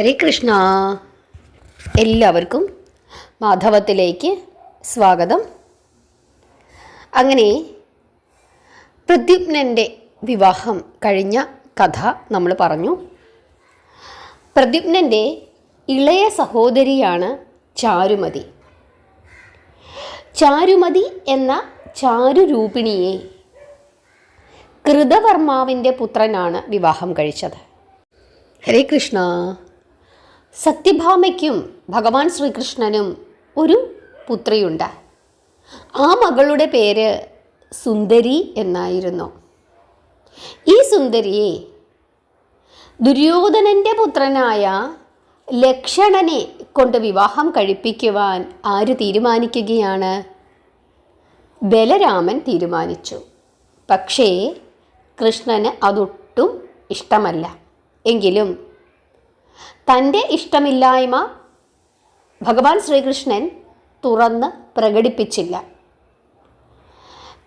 ഹരേ കൃഷ്ണ. എല്ലാവർക്കും മാധവത്തിലേക്ക് സ്വാഗതം. അങ്ങനെ പ്രദ്യുപ്നന്റെ വിവാഹം കഴിഞ്ഞ കഥ നമ്മൾ പറഞ്ഞു. പ്രദ്യുപ്നന്റെ ഇളയ സഹോദരിയാണ് ചാരുമതി. ചാരുമതി എന്ന ചാരുരൂപിണിയെ കൃതവർമാവിന്റെ പുത്രനാണ് വിവാഹം കഴിച്ചത്. ഹരേ കൃഷ്ണ. സത്യഭാമയ്ക്കും ഭഗവാൻ ശ്രീകൃഷ്ണനും ഒരു പുത്രിയുണ്ട്. ആ മകളുടെ പേര് സുന്ദരി എന്നായിരുന്നു. ഈ സുന്ദരിയെ ദുര്യോധനന്റെ പുത്രനായ ലക്ഷണനെ കൊണ്ട് വിവാഹം കഴിപ്പിക്കുവാൻ ആര് തീരുമാനിക്കുകയാണ്? ബലരാമൻ തീരുമാനിച്ചു. പക്ഷേ കൃഷ്ണന് അതൊട്ടും ഇഷ്ടമല്ല. എങ്കിലും തന്റെ ഇഷ്ടമില്ലായ്മ ഭഗവാൻ ശ്രീകൃഷ്ണൻ തുറന്ന് പ്രകടിപ്പിച്ചില്ല.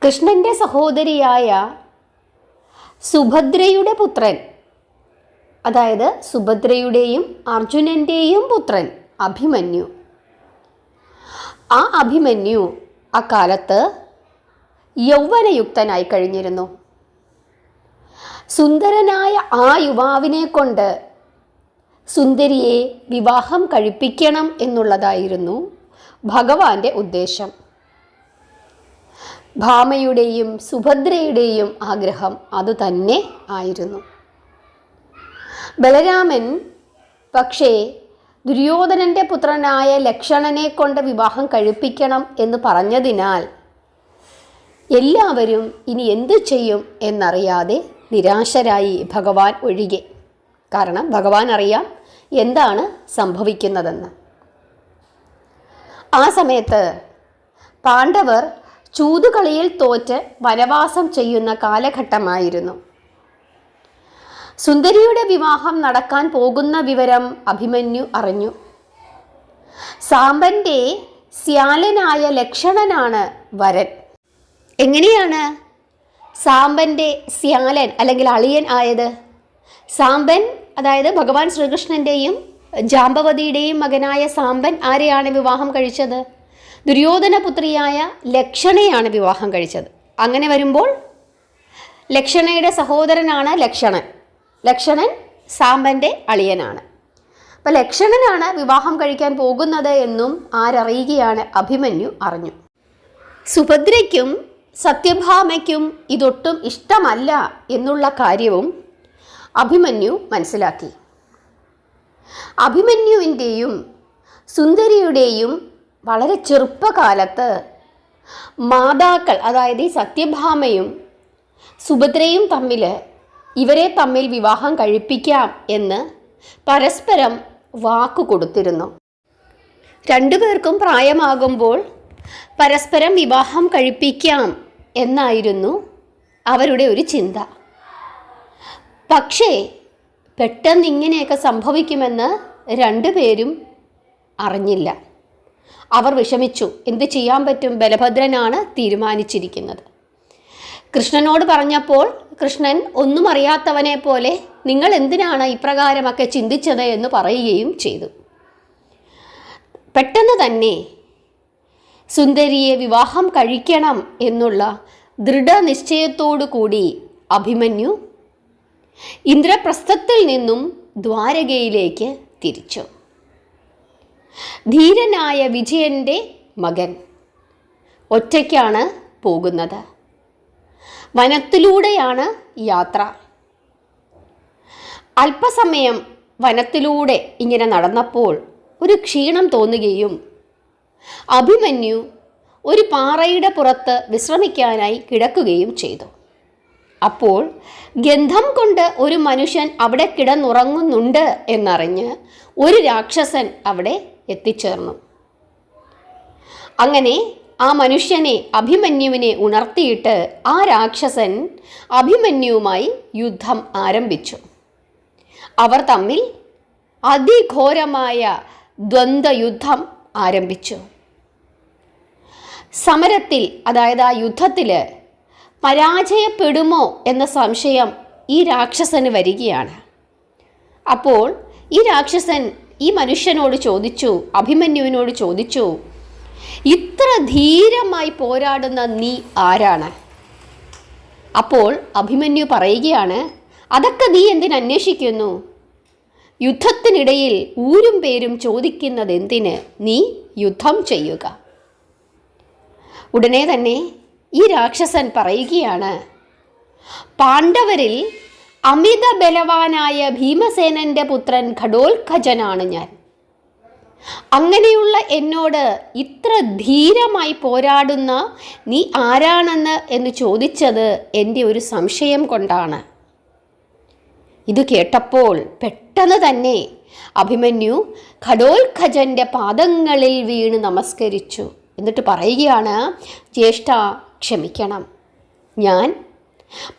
കൃഷ്ണന്റെ സഹോദരിയായ സുഭദ്രയുടെ പുത്രൻ അതായത് സുഭദ്രയുടെയും അർജുനന്റെയും പുത്രൻ അഭിമന്യു. ആ അഭിമന്യു അക്കാലത്ത് യൗവനയുക്തനായി കഴിഞ്ഞിരുന്നു. സുന്ദരനായ ആ യുവാവിനെ കൊണ്ട് സുന്ദരിയെ വിവാഹം കഴിപ്പിക്കണം എന്നുള്ളതായിരുന്നു ഭഗവാന്റെ ഉദ്ദേശം. ഭാമയുടെയും സുഭദ്രയുടെയും ആഗ്രഹം അതുതന്നെ ആയിരുന്നു. ബലരാമൻ പക്ഷേ ദുര്യോധനന്റെ പുത്രനായ ലക്ഷണനെ കൊണ്ട് വിവാഹം കഴിപ്പിക്കണം എന്ന് പറഞ്ഞതിനാൽ എല്ലാവരും ഇനി എന്തു ചെയ്യും എന്നറിയാതെ നിരാശരായി ഭഗവാൻ ഒഴികെ. കാരണം ഭഗവാൻ അറിയാം എന്താണ് സംഭവിക്കുന്നതെന്ന്. ആ സമയത്ത് പാണ്ഡവർ ചൂതുകളിയിൽ തോറ്റ് വനവാസം ചെയ്യുന്ന കാലഘട്ടമായിരുന്നു. സുന്ദരിയുടെ വിവാഹം നടക്കാൻ പോകുന്ന വിവരം അഭിമന്യു അറിഞ്ഞു. സാമ്പന്റെ സ്യാലനായ ലക്ഷണനാണ് വരൻ. എങ്ങനെയാണ് സാമ്പന്റെ സ്യാലൻ അല്ലെങ്കിൽ അളിയൻ ആയത്? സാമ്പൻ അതായത് ഭഗവാൻ ശ്രീകൃഷ്ണന്റെയും ജാമ്പവതിയുടെയും മകനായ സാമ്പൻ ആരെയാണ് വിവാഹം കഴിച്ചത്? ദുര്യോധന പുത്രിയായ ലക്ഷണയാണ് വിവാഹം കഴിച്ചത്. അങ്ങനെ വരുമ്പോൾ ലക്ഷണയുടെ സഹോദരനാണ് ലക്ഷണൻ. ലക്ഷണൻ സാമ്പന്റെ അളിയനാണ്. അപ്പം ലക്ഷണനാണ് വിവാഹം കഴിക്കാൻ പോകുന്നത് എന്നും ആരറിയുകയാണ് അഭിമന്യു അറിഞ്ഞു. സുഭദ്രയ്ക്കും സത്യഭാമയ്ക്കും ഇതൊട്ടും ഇഷ്ടമല്ല എന്നുള്ള കാര്യവും അഭിമന്യു മനസ്സിലാക്കി. അഭിമന്യുവിന്റെയും സുന്ദരിയുടെയും വളരെ ചെറുപ്പകാലത്ത് മാതാക്കൾ അതായത് ഈ സത്യഭാമയും സുഭദ്രയും തമ്മിൽ ഇവരെ തമ്മിൽ വിവാഹം കഴിപ്പിക്കാം എന്ന് പരസ്പരം വാക്കു കൊടുത്തിരുന്നു. രണ്ടുപേർക്കും പ്രായമാകുമ്പോൾ പരസ്പരം വിവാഹം കഴിപ്പിക്കാം എന്നായിരുന്നു അവരുടെ ഒരു ചിന്ത. പക്ഷേ പെട്ടെന്ന് ഇങ്ങനെയൊക്കെ സംഭവിക്കുമെന്ന് രണ്ടുപേരും അറിഞ്ഞില്ല. അവർ വിഷമിച്ചു. എന്ത് ചെയ്യാൻ പറ്റും? ബലഭദ്രനാണ് തീരുമാനിച്ചിരിക്കുന്നത്. കൃഷ്ണനോട് പറഞ്ഞപ്പോൾ കൃഷ്ണൻ ഒന്നും അറിയാത്തവനെ പോലെ നിങ്ങൾ എന്തിനാണ് ഇപ്രകാരമൊക്കെ ചിന്തിച്ചത് എന്ന് പറയുകയും ചെയ്തു. പെട്ടെന്ന് തന്നെ സുന്ദരിയെ വിവാഹം കഴിക്കണം എന്നുള്ള ദൃഢനിശ്ചയത്തോടു കൂടി അഭിമന്യു ഇന്ദ്രപ്രസ്ഥത്തിൽ നിന്നും ദ്വാരകയിലേക്ക് തിരിച്ചു. ധീരനായ വിജയന്റെ മകൻ ഒറ്റയ്ക്കാണ് പോകുന്നത്. വനത്തിലൂടെയാണ് യാത്ര. അല്പസമയം വനത്തിലൂടെ ഇങ്ങനെ നടന്നപ്പോൾ ഒരു ക്ഷീണം തോന്നുകയും അഭിമന്യു ഒരു പാറയുടെ പുറത്ത് വിശ്രമിക്കാനായി കിടക്കുകയും ചെയ്തു. അപ്പോൾ ഗന്ധം കൊണ്ട് ഒരു മനുഷ്യൻ അവിടെ കിടന്നുറങ്ങുന്നുണ്ട് എന്നറിഞ്ഞ് ഒരു രാക്ഷസൻ അവിടെ എത്തിച്ചേർന്നു. അങ്ങനെ ആ മനുഷ്യനെ അഭിമന്യുവിനെ ഉണർത്തിയിട്ട് ആ രാക്ഷസൻ അഭിമന്യുവുമായി യുദ്ധം ആരംഭിച്ചു. അവർ തമ്മിൽ അതിഘോരമായ ദ്വന്ദ്വയുദ്ധം ആരംഭിച്ചു. സമരത്തിൽ അതായത് ആ യുദ്ധത്തിൽ പരാജയപ്പെടുമോ എന്ന സംശയം ഈ രാക്ഷസന് വരികയാണ്. അപ്പോൾ ഈ രാക്ഷസൻ ഈ മനുഷ്യനോട് ചോദിച്ചു അഭിമന്യുവിനോട് ചോദിച്ചു ഇത്ര ധീരമായി പോരാടുന്ന നീ ആരാണ്? അപ്പോൾ അഭിമന്യു പറയുകയാണ് അതൊക്കെ നീ എന്തിനന്വേഷിക്കുന്നു യുദ്ധത്തിനിടയിൽ ഊരും പേരും ചോദിക്കുന്നത് എന്തിന് നീ യുദ്ധം ചെയ്യുക? ഉടനെ തന്നെ ഈ രാക്ഷസൻ പറയുകയാണ് പാണ്ഡവരിൽ അമിത ബലവാനായ ഭീമസേനന്റെ പുത്രൻ ഘടോത്കജനാണ് ഞാൻ. അങ്ങനെയുള്ള എന്നോട് ഇത്ര ധീരമായി പോരാടുന്ന നീ ആരാണെന്ന് എന്ന് ചോദിച്ചത് എന്റെ ഒരു സംശയം കൊണ്ടാണ്. ഇത് കേട്ടപ്പോൾ പെട്ടെന്ന് തന്നെ അഭിമന്യു ഘടോത്ഖജന്റെ പാദങ്ങളിൽ വീണ് നമസ്കരിച്ചു. എന്നിട്ട് പറയുകയാണ് ജ്യേഷ്ഠ ക്ഷമിക്കണം. ഞാൻ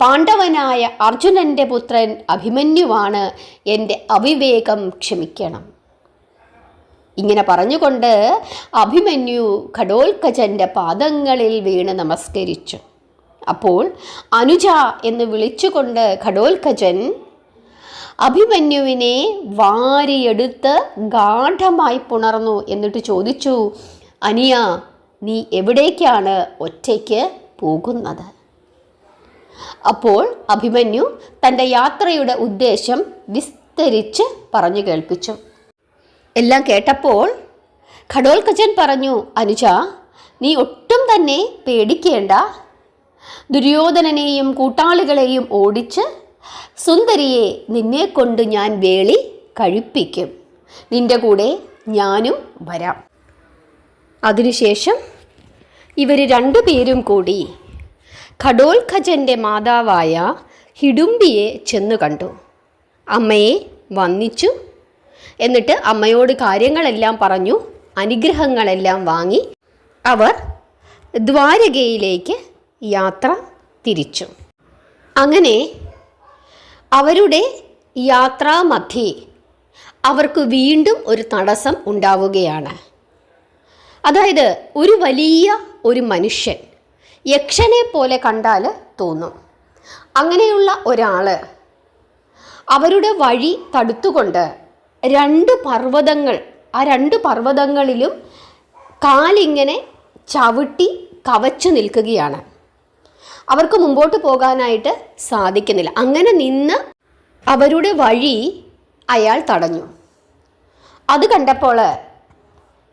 പാണ്ഡവനായ അർജുനന്റെ പുത്രൻ അഭിമന്യുവാണ് എന്റെ അവിവേകം ക്ഷമിക്കണം. ഇങ്ങനെ പറഞ്ഞുകൊണ്ട് അഭിമന്യു ഘടോൽക്കജന്റെ പാദങ്ങളിൽ വീണ് നമസ്കരിച്ചു. അപ്പോൾ അനുജ എന്ന് വിളിച്ചുകൊണ്ട് ഘടോൽക്കജൻ അഭിമന്യുവിനെ വാരിയെടുത്ത് ഗാഠമായി പുണർന്നു എന്നിട്ട് ചോദിച്ചു അനിയ നീ എവിടേക്കാണ് ഒറ്റയ്ക്ക് പോകുന്നത്? അപ്പോൾ അഭിമന്യു തന്റെ യാത്രയുടെ ഉദ്ദേശം വിസ്തരിച്ച് പറഞ്ഞു കേൾപ്പിച്ചു. എല്ലാം കേട്ടപ്പോൾ ഘടോൽക്കജൻ പറഞ്ഞു അനുജ നീ ഒട്ടും തന്നെ പേടിക്കേണ്ട. ദുര്യോധനനെയും കൂട്ടാളികളെയും ഓടിച്ച് സുന്ദരിയെ നിന്നെ കൊണ്ട് ഞാൻ വേളി കഴിപ്പിക്കും. നിന്റെ കൂടെ ഞാനും വരാം. അതിനുശേഷം ഇവർ രണ്ടുപേരും കൂടി ഖഡോൽഖജന്റെ മാതാവായ ഹിഡുംബിയെ ചെന്നു കണ്ടു. അമ്മയെ വന്നിച്ചു എന്നിട്ട് അമ്മയോട് കാര്യങ്ങളെല്ലാം പറഞ്ഞു അനുഗ്രഹങ്ങളെല്ലാം വാങ്ങി അവർ ദ്വാരകയിലേക്ക് യാത്ര തിരിച്ചു. അങ്ങനെ അവരുടെ യാത്രാമധ്യേ അവർക്ക് വീണ്ടും ഒരു തടസ്സം ഉണ്ടാവുകയാണ്. അതായത് ഒരു വലിയ ഒരു മനുഷ്യൻ യക്ഷനെ പോലെ കണ്ടാൽ തോന്നും. അങ്ങനെയുള്ള ഒരാൾ അവരുടെ വഴി തടുത്തുകൊണ്ട് രണ്ട് പർവതങ്ങൾ ആ രണ്ട് പർവതങ്ങളിലും കാലിങ്ങനെ ചവിട്ടി കവച്ചു നിൽക്കുകയാണ്. അവർക്ക് മുമ്പോട്ട് പോകാനായിട്ട് സാധിക്കുന്നില്ല. അങ്ങനെ നിന്ന് അവരുടെ വഴി അയാൾ തടഞ്ഞു. അത് കണ്ടപ്പോൾ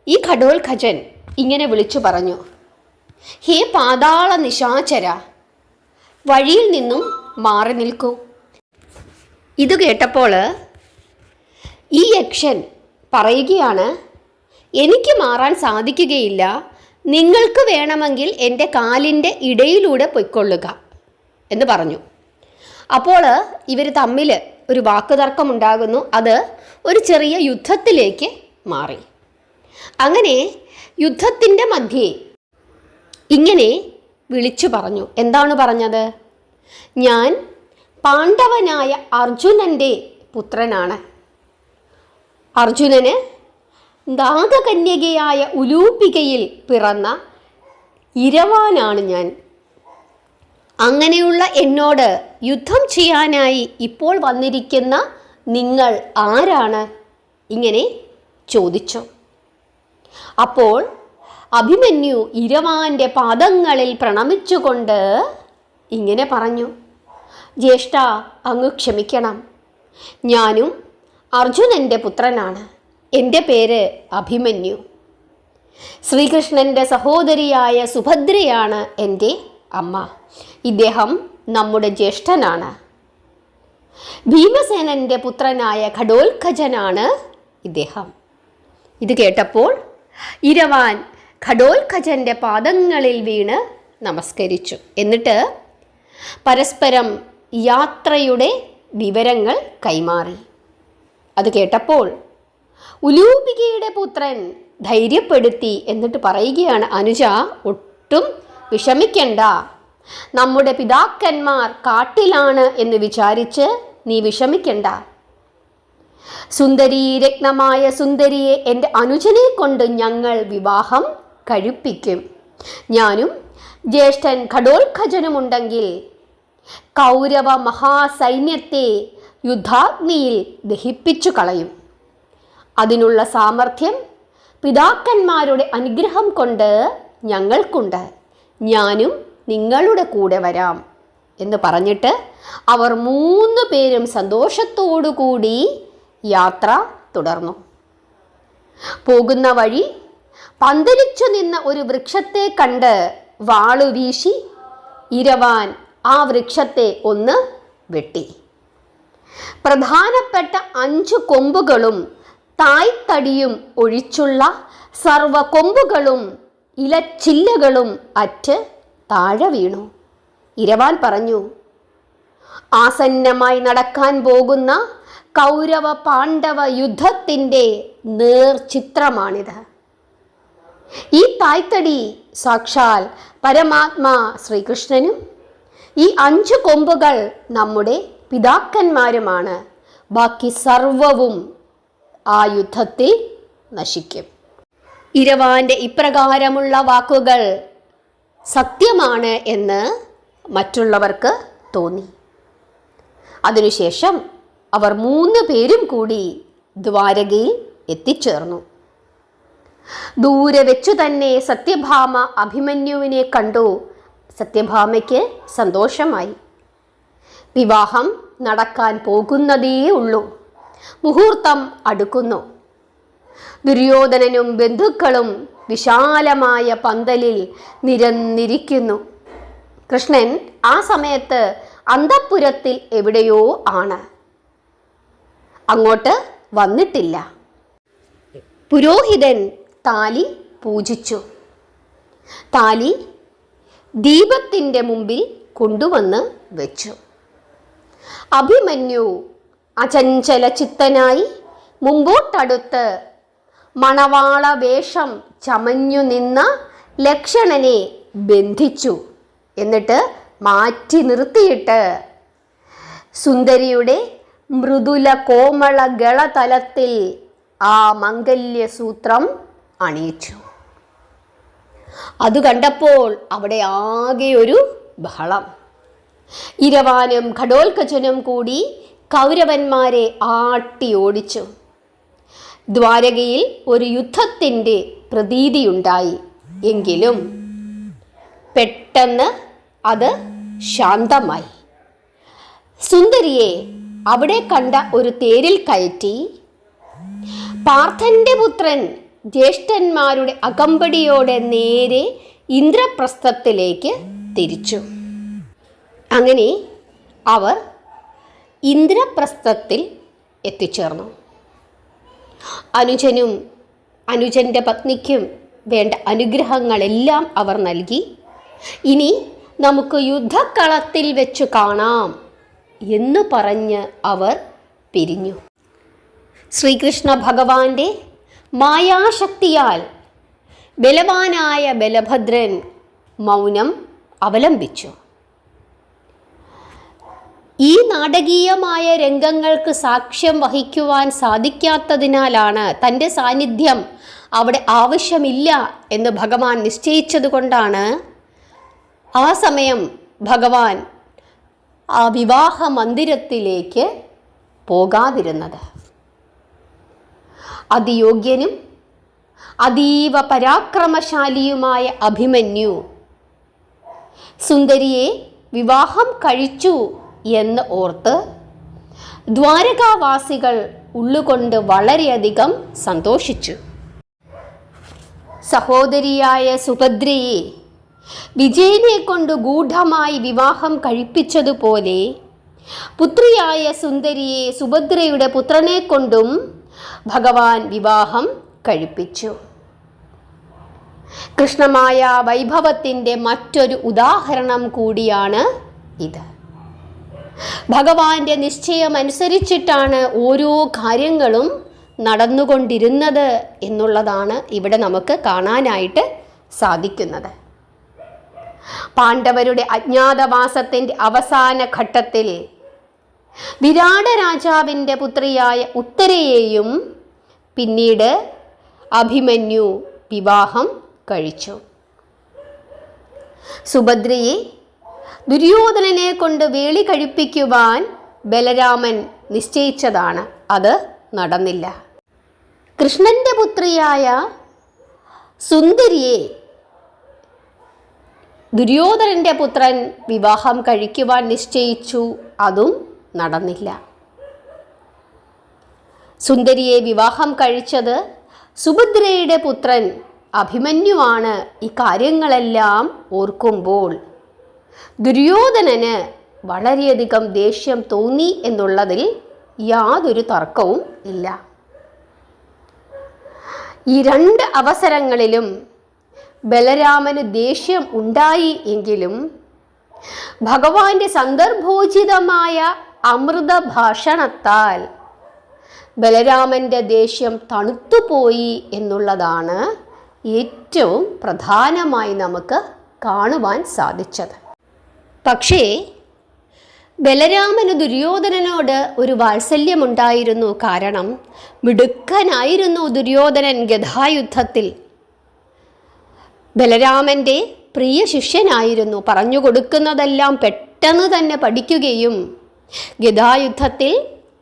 ഈ ഖഡോൽ ഖജൻ ഇങ്ങനെ വിളിച്ചു പറഞ്ഞു ഹേ പാതാള നിശാചര വഴിയിൽ നിന്നും മാറി നിൽക്കൂ. ഇത് കേട്ടപ്പോൾ ഈ യക്ഷൻ പറയുകയാണ് എനിക്ക് മാറാൻ സാധിക്കുകയില്ല. നിങ്ങൾക്ക് വേണമെങ്കിൽ എന്റെ കാലിന്റെ ഇടയിലൂടെ പൊയ്ക്കൊള്ളുക എന്ന് പറഞ്ഞു. അപ്പോൾ ഇവർ തമ്മിൽ ഒരു വാക്കുതർക്കമുണ്ടാകുന്നു അത് ഒരു ചെറിയ യുദ്ധത്തിലേക്ക് മാറി. അങ്ങനെ യുദ്ധത്തിന്റെ മധ്യേ ഇങ്ങനെ വിളിച്ചു പറഞ്ഞു. എന്താണ് പറഞ്ഞത്? ഞാൻ പാണ്ഡവനായ അർജുനന്റെ പുത്രനാണ്. അർജുനന് നാഗകന്യകയായ ഉലൂപികയിൽ പിറന്ന ഇരവാനാണ് ഞാൻ. അങ്ങനെയുള്ള എന്നോട് യുദ്ധം ചെയ്യാനായി ഇപ്പോൾ വന്നിരിക്കുന്ന നിങ്ങൾ ആരാണ്? ഇങ്ങനെ ചോദിച്ചു. അപ്പോൾ അഭിമന്യു ഇരവാന്റെ പാദങ്ങളിൽ പ്രണമിച്ചുകൊണ്ട് ഇങ്ങനെ പറഞ്ഞു ജ്യേഷ്ഠ അങ്ങ് ക്ഷമിക്കണം. ഞാനും അർജുനന്റെ പുത്രനാണ്. എന്റെ പേര് അഭിമന്യു. ശ്രീകൃഷ്ണന്റെ സഹോദരിയായ സുഭദ്രയാണ് എന്റെ അമ്മ. ഇദ്ദേഹം നമ്മുടെ ജ്യേഷ്ഠനാണ്. ഭീമസേനന്റെ പുത്രനായ ഘടോത്കജനാണ് ഇദ്ദേഹം. ഇത് കേട്ടപ്പോൾ ഇരവാൻ ഘടോത്കജന്റെ പാദങ്ങളിൽ വീണ് നമസ്കരിച്ചു. എന്നിട്ട് പരസ്പരം യാത്രയുടെ വിവരങ്ങൾ കൈമാറി. അത് കേട്ടപ്പോൾ ഉലൂപികയുടെ പുത്രൻ ധൈര്യപ്പെടുത്തി എന്നിട്ട് പറയുകയാണ് അനുജ ഒട്ടും വിഷമിക്കണ്ട. നമ്മുടെ പിതാക്കന്മാർ കാട്ടിലാണ് എന്ന് വിചാരിച്ച് നീ വിഷമിക്കണ്ട. സുന്ദരീ രത്നമായ സുന്ദരിയെ എന്റെ അനുജനെ കൊണ്ട് ഞങ്ങൾ വിവാഹം കഴിപ്പിക്കും. ഞാനും ജ്യേഷ്ഠൻ ഘടോത്ഖജനുമുണ്ടെങ്കിൽ കൗരവ മഹാസൈന്യത്തെ യുദ്ധാഗ്നിയിൽ ദഹിപ്പിച്ചു കളയും. അതിനുള്ള സാമർഥ്യം പിതാക്കന്മാരുടെ അനുഗ്രഹം കൊണ്ട് ഞങ്ങൾക്കുണ്ട്. ഞാനും നിങ്ങളുടെ കൂടെ വരാം എന്ന് പറഞ്ഞിട്ട് അവർ മൂന്ന് പേരും സന്തോഷത്തോടു കൂടി യാത്ര തുടർന്നു. പോകുന്ന വഴി പന്തലിച്ചു നിന്ന ഒരു വൃക്ഷത്തെ കണ്ട് വാളു വീശി ഇരവാൻ ആ വൃക്ഷത്തെ ഒന്ന് വെട്ടി. പ്രധാനപ്പെട്ട അഞ്ചു കൊമ്പുകളും തായ്തടിയും ഒഴിച്ചുള്ള സർവ കൊമ്പുകളും ഇലച്ചില്ലകളും അറ്റ് താഴെ വീണു. ഇരവാൻ പറഞ്ഞു ആസന്നമായി നടക്കാൻ പോകുന്ന കൗരവ പാണ്ഡവ യുദ്ധത്തിന്റെ നേർചിത്രമാണിത്. ഈ തായ്തടി സാക്ഷാൽ പരമാത്മാ ശ്രീകൃഷ്ണനും ഈ അഞ്ച് കൊമ്പുകൾ നമ്മുടെ പിതാക്കന്മാരുമാണ്. ബാക്കി സർവവും ആ യുദ്ധത്തിൽ നശിക്കും. ഇരവാന്റെ ഇപ്രകാരമുള്ള വാക്കുകൾ സത്യമാണ് എന്ന് മറ്റുള്ളവർക്ക് തോന്നി. അതിനുശേഷം അവർ മൂന്ന് പേരും കൂടി ദ്വാരകയിൽ എത്തിച്ചേർന്നു. ദൂരെ വെച്ചു തന്നെ സത്യഭാമ അഭിമന്യുവിനെ കണ്ടു. സത്യഭാമയ്ക്ക് സന്തോഷമായി. വിവാഹം നടക്കാൻ പോകുന്നതേ ഉള്ളൂ. മുഹൂർത്തം അടുക്കുന്നു. ദുര്യോധനനും ബന്ധുക്കളും വിശാലമായ പന്തലിൽ നിരന്നിരിക്കുന്നു. കൃഷ്ണൻ ആ സമയത്ത് അന്തപ്പുരത്തിൽ എവിടെയോ ആണ്. അങ്ങോട്ട് വന്നിട്ടില്ല. പുരോഹിതൻ താലി പൂജിച്ചു. താലി ദീപത്തിന്റെ മുമ്പിൽ കൊണ്ടുവന്ന് വെച്ചു. അഭിമന്യു അചഞ്ചല ചിത്തനായി മുമ്പോട്ടടുത്ത് മണവാള വേഷം ചമഞ്ഞു നിന്ന ലക്ഷണനെ ബന്ധിച്ചു. എന്നിട്ട് മാറ്റി നിർത്തിയിട്ട് സുന്ദരിയുടെ മൃദുല കോമള ഗളതലത്തിൽ ആ മംഗല്യസൂത്രം അണിയിച്ചു. അത് കണ്ടപ്പോൾ അവിടെ ആകെ ഒരു ബഹളം. ഇരവാനും ഘടോൽക്കച്ചനും കൂടി കൗരവന്മാരെ ആട്ടി ഓടിച്ചു. ദ്വാരകയിൽ ഒരു യുദ്ധത്തിന്റെ പ്രതീതിയുണ്ടായി. എങ്കിലും പെട്ടെന്ന് അത് ശാന്തമായി. സുന്ദരിയെ അവിടെ കണ്ട ഒരു തേരിൽ കയറ്റി പാർത്ഥന്റെ പുത്രൻ ജ്യേഷ്ഠന്മാരുടെ അകമ്പടിയോടെ നേരെ ഇന്ദ്രപ്രസ്ഥത്തിലേക്ക് തിരിച്ചു. അങ്ങനെ അവർ ഇന്ദ്രപ്രസ്ഥത്തിൽ എത്തിച്ചേർന്നു. അനുജനും അനുജന്റെ പത്നിക്കും വേണ്ട അനുഗ്രഹങ്ങളെല്ലാം അവർ നൽകി. ഇനി നമുക്ക് യുദ്ധക്കളത്തിൽ വെച്ച് കാണാം എന്ന് പറഞ്ഞ് അവർ പിരിഞ്ഞു. ശ്രീകൃഷ്ണ ഭഗവാന്റെ മായാശക്തിയാൽ ബലവാനായ ബലഭദ്രൻ മൗനം അവലംബിച്ചു. ഈ നാടകീയമായ രംഗങ്ങൾക്ക് സാക്ഷ്യം വഹിക്കുവാൻ സാധിക്കാത്തതിനാലാണ് തന്റെ സാന്നിധ്യം അവിടെ ആവശ്യമില്ല എന്ന് ഭഗവാൻ നിശ്ചയിച്ചതുകൊണ്ടാണ് ആ സമയം ഭഗവാൻ ആ വിവാഹ മന്ദിരത്തിലേക്ക് പോകാതിരുന്നത്. അതിയോഗ്യനും അതീവ പരാക്രമശാലിയുമായ അഭിമന്യു. സുന്ദരിയെ വിവാഹം കഴിച്ചു എന്ന് ഓർത്ത് ദ്വാരകാവാസികൾ ഉള്ളുകൊണ്ട് വളരെയധികം സന്തോഷിച്ചു. സഹോദരിയായ സുഭദ്രയെ വിജയനെ കൊണ്ട് ഗൂഢമായി വിവാഹം കഴിപ്പിച്ചതുപോലെ പുത്രിയായ സുന്ദരിയെ സുഭദ്രയുടെ പുത്രനെ കൊണ്ടും ഭഗവാൻ വിവാഹം കഴിപ്പിച്ചു. കൃഷ്ണമായ വൈഭവത്തിന്റെ മറ്റൊരു ഉദാഹരണം കൂടിയാണ് ഇത്. ഭഗവാന്റെ നിശ്ചയമനുസരിച്ചിട്ടാണ് ഓരോ കാര്യങ്ങളും നടന്നുകൊണ്ടിരുന്നത് എന്നുള്ളതാണ് ഇവിടെ നമുക്ക് കാണാനായിട്ട് സാധിക്കുന്നത്. പാണ്ഡവരുടെ അജ്ഞാതവാസത്തിന്റെ അവസാന ഘട്ടത്തിൽ വിരാട രാജാവിന്റെ പുത്രിയായ ഉത്തരയെയും പിന്നീട് അഭിമന്യു വിവാഹം കഴിച്ചു. സുഭദ്രയെ ദുര്യോധനനെ കൊണ്ട് വേളി കഴിപ്പിക്കുവാൻ ബലരാമൻ നിശ്ചയിച്ചതാണ്. അത് നടന്നില്ല. കൃഷ്ണന്റെ പുത്രിയായ സുന്ദരിയെ ദുര്യോധനന്റെ പുത്രൻ വിവാഹം കഴിക്കുവാൻ നിശ്ചയിച്ചു. അതും നടന്നില്ല. സുന്ദരിയെ വിവാഹം കഴിച്ചത് സുഭദ്രയുടെ പുത്രൻ അഭിമന്യുവാണ്. ഈ കാര്യങ്ങളെല്ലാം ഓർക്കുമ്പോൾ ദുര്യോധനന് വളരെയധികം ദേഷ്യം തോന്നി എന്നുള്ളതിൽ യാതൊരു തർക്കവും ഇല്ല. ഈ രണ്ട് അവസരങ്ങളിലും ബലരാമന് ദേഷ്യം ഉണ്ടായി എങ്കിലും ഭഗവാന്റെ സന്ദർഭോചിതമായ അമൃത ഭാഷണത്താൽ ബലരാമന്റെ ദേഷ്യം തണുത്തുപോയി എന്നുള്ളതാണ് ഏറ്റവും പ്രധാനമായി നമുക്ക് കാണുവാൻ സാധിച്ചത്. പക്ഷേ ബലരാമന് ദുര്യോധനനോട് ഒരു വാത്സല്യമുണ്ടായിരുന്നു കാരണം മിടുക്കനായിരുന്നു ദുര്യോധനൻ ഗതായുദ്ധത്തിൽ ബലരാമന്റെ പ്രിയ ശിഷ്യനായിരുന്നു. പറഞ്ഞു കൊടുക്കുന്നതെല്ലാം പെട്ടെന്ന് തന്നെ പഠിക്കുകയും ഗതായുദ്ധത്തിൽ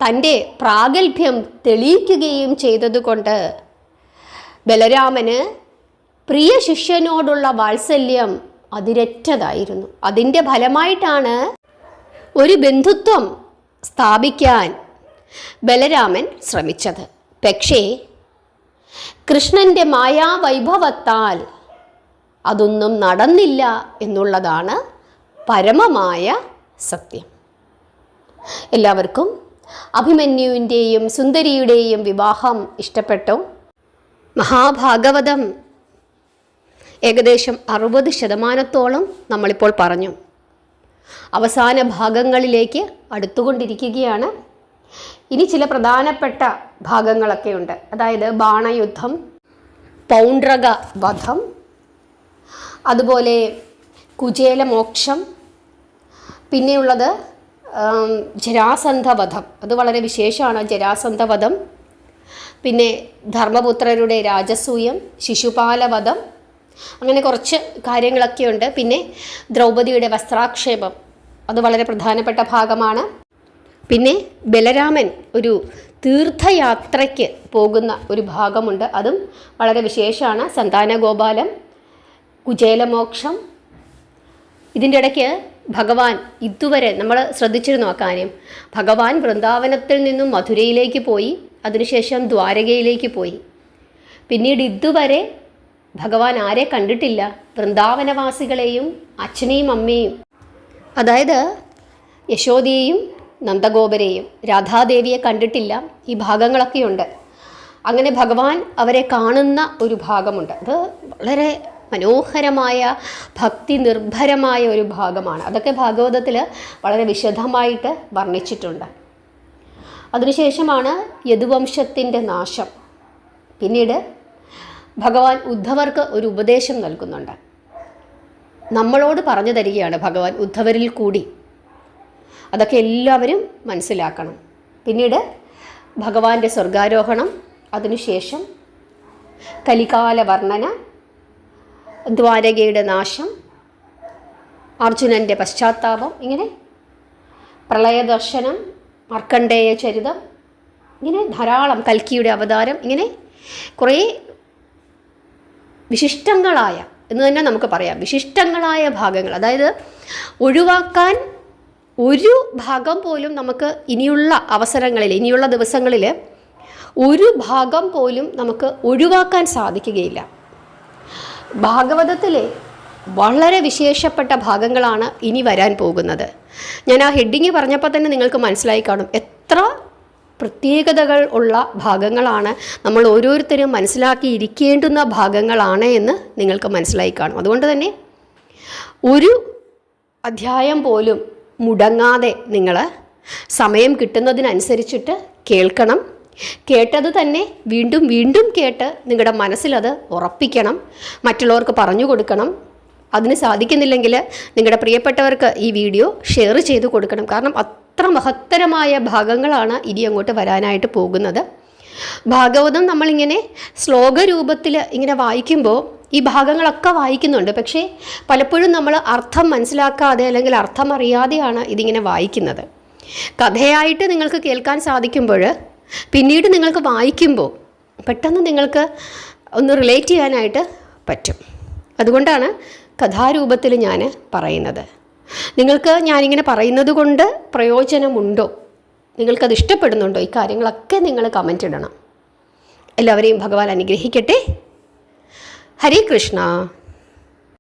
തന്റെ പ്രാഗൽഭ്യം തെളിയിക്കുകയും ചെയ്തതുകൊണ്ട് ബലരാമന് പ്രിയ ശിഷ്യനോടുള്ള വാത്സല്യം അതിരറ്റതായിരുന്നു. അതിന്റെ ഫലമായിട്ടാണ് ഒരു ബന്ധുത്വം സ്ഥാപിക്കാൻ ബലരാമൻ ശ്രമിച്ചത്. പക്ഷേ കൃഷ്ണന്റെ മായാവൈഭവത്താൽ അതൊന്നും നടന്നില്ല എന്നുള്ളതാണ് പരമമായ സത്യം. എല്ലാവർക്കും അഭിമന്യുവിന്റെയും സുന്ദരിയുടെയും വിവാഹം ഇഷ്ടപ്പെട്ടു? മഹാഭാഗവതം. ഏകദേശം അറുപത് ശതമാനത്തോളം നമ്മളിപ്പോൾ പറഞ്ഞു. അവസാന ഭാഗങ്ങളിലേക്ക് അടുത്തുകൊണ്ടിരിക്കുകയാണ്. ഇനി ചില പ്രധാനപ്പെട്ട ഭാഗങ്ങളൊക്കെ ഉണ്ട്. അതായത് ബാണയുദ്ധം പൗണ്ട്രക വധം അതുപോലെ കുചേലമോക്ഷം പിന്നെയുള്ളത് ജരാസന്ധവധം. അത് വളരെ വിശേഷമാണ്. ജരാസന്ധവധം. പിന്നെ ധർമ്മപുത്രരുടെ രാജസൂയം ശിശുപാലവധം അങ്ങനെ കുറച്ച് കാര്യങ്ങളൊക്കെയുണ്ട് പിന്നെ ദ്രൗപദിയുടെ വസ്ത്രാക്ഷേപം. അത് വളരെ പ്രധാനപ്പെട്ട ഭാഗമാണ്. പിന്നെ ബലരാമൻ ഒരു തീർത്ഥയാത്രയ്ക്ക് പോകുന്ന ഒരു ഭാഗമുണ്ട്. അതും വളരെ വിശേഷമാണ്. സന്താനഗോപാലം കുചേലമോക്ഷം. ഇതിന്റെ ഇടയ്ക്ക് ഭഗവാൻ ഇതുവരെ നമ്മൾ ശ്രദ്ധിച്ചിരുന്നു ആ കാര്യം. ഭഗവാൻ വൃന്ദാവനത്തിൽ നിന്നും മധുരയിലേക്ക് പോയി അതിനുശേഷം ദ്വാരകയിലേക്ക് പോയി. പിന്നീട് ഇതുവരെ ഭഗവാൻ ആരെ കണ്ടിട്ടില്ല? വൃന്ദാവനവാസികളെയും അച്ഛനെയും അമ്മയും അതായത് യശോദയെയും നന്ദഗോപരെയും രാധാദേവിയെ കണ്ടിട്ടില്ല. ഈ ഭാഗങ്ങളൊക്കെയുണ്ട്. അങ്ങനെ ഭഗവാൻ അവരെ കാണുന്ന ഒരു ഭാഗമുണ്ട്. അത് വളരെ മനോഹരമായ ഭക്തി നിർഭരമായ ഒരു ഭാഗമാണ്. അതൊക്കെ ഭാഗവതത്തിൽ വളരെ വിശദമായിട്ട് വർണിച്ചിട്ടുണ്ട്. അതിനുശേഷമാണ് യദുവംശത്തിന്റെ നാശം. പിന്നീട് ഭഗവാൻ ഉദ്ധവർക്ക് ഒരു ഉപദേശം നൽകുന്നുണ്ട്. നമ്മളോട് പറഞ്ഞു തരികയാണ് ഭഗവാൻ ഉദ്ധവരിൽ കൂടി. അതൊക്കെ എല്ലാവരും മനസ്സിലാക്കണം. പിന്നീട് ഭഗവാന്റെ സ്വർഗാരോഹണം അതിനുശേഷം കലികാല വർണന ദ്വാരകയുടെ നാശം അർജുനന്റെ പശ്ചാത്താപം ഇങ്ങനെ പ്രളയദർശനം മാർക്കണ്ഡേയ ചരിതം ഇങ്ങനെ ധാരാളം കൽക്കിയുടെ അവതാരം ഇങ്ങനെ കുറേ വിശിഷ്ടങ്ങളായ എന്ന് തന്നെ നമുക്ക് പറയാം വിശിഷ്ടങ്ങളായ ഭാഗങ്ങൾ. അതായത് ഒഴിവാക്കാൻ ഒരു ഭാഗം പോലും നമുക്ക് ഇനിയുള്ള അവസരങ്ങളിൽ ഇനിയുള്ള ദിവസങ്ങളിൽ ഒരു ഭാഗം പോലും നമുക്ക് ഒഴിവാക്കാൻ സാധിക്കുകയില്ല. ഭാഗവതത്തിലെ വളരെ വിശേഷപ്പെട്ട ഭാഗങ്ങളാണ് ഇനി വരാൻ പോകുന്നത്. ഞാൻ ആ ഹെഡിങ് പറഞ്ഞപ്പോൾ തന്നെ നിങ്ങൾക്ക് മനസ്സിലായി കാണും. എത്ര പ്രത്യേകതകൾ ഉള്ള ഭാഗങ്ങളാണ് നമ്മൾ ഓരോരുത്തരും മനസ്സിലാക്കിയിരിക്കേണ്ടുന്ന ഭാഗങ്ങളാണ് എന്ന് നിങ്ങൾക്ക് മനസ്സിലായി കാണും. അതുകൊണ്ട് തന്നെ ഒരു അധ്യായം പോലും മുടങ്ങാതെ നിങ്ങൾ സമയം കിട്ടുന്നതിനനുസരിച്ചിട്ട് കേൾക്കണം. കേട്ടത് തന്നെ വീണ്ടും വീണ്ടും കേട്ട് നിങ്ങളുടെ മനസ്സിലത് ഉറപ്പിക്കണം. മറ്റുള്ളവർക്ക് പറഞ്ഞു കൊടുക്കണം. അതിന് സാധിക്കുന്നില്ലെങ്കിൽ നിങ്ങളുടെ പ്രിയപ്പെട്ടവർക്ക് ഈ വീഡിയോ ഷെയർ ചെയ്ത് കൊടുക്കണം. കാരണം അത്ര മഹത്തരമായ ഭാഗങ്ങളാണ് ഇനി അങ്ങോട്ട് വരാനായിട്ട് പോകുന്നത്. ഭാഗവതം നമ്മളിങ്ങനെ ശ്ലോക രൂപത്തിൽ ഇങ്ങനെ വായിക്കുമ്പോൾ ഈ ഭാഗങ്ങളൊക്കെ വായിക്കുന്നുണ്ട്. പക്ഷേ പലപ്പോഴും നമ്മൾ അർത്ഥം മനസ്സിലാക്കാതെ അല്ലെങ്കിൽ അർത്ഥം അറിയാതെയാണ് ഇതിങ്ങനെ വായിക്കുന്നത്. കഥയായിട്ട് നിങ്ങൾക്ക് കേൾക്കാൻ സാധിക്കുമ്പോൾ പിന്നീട് നിങ്ങൾക്ക് വായിക്കുമ്പോൾ പെട്ടെന്ന് നിങ്ങൾക്ക് ഒന്ന് റിലേറ്റ് ചെയ്യാനായിട്ട് പറ്റും. അതുകൊണ്ടാണ് കഥാരൂപത്തിൽ ഞാൻ പറയുന്നത്. നിങ്ങൾക്ക് ഞാനിങ്ങനെ പറയുന്നത് കൊണ്ട് പ്രയോജനമുണ്ടോ? നിങ്ങൾക്കത് ഇഷ്ടപ്പെടുന്നുണ്ടോ? ഈ കാര്യങ്ങളൊക്കെ നിങ്ങൾ കമന്റ് ഇടണം. എല്ലാവരെയും ഭഗവാൻ അനുഗ്രഹിക്കട്ടെ. ഹരേ കൃഷ്ണ.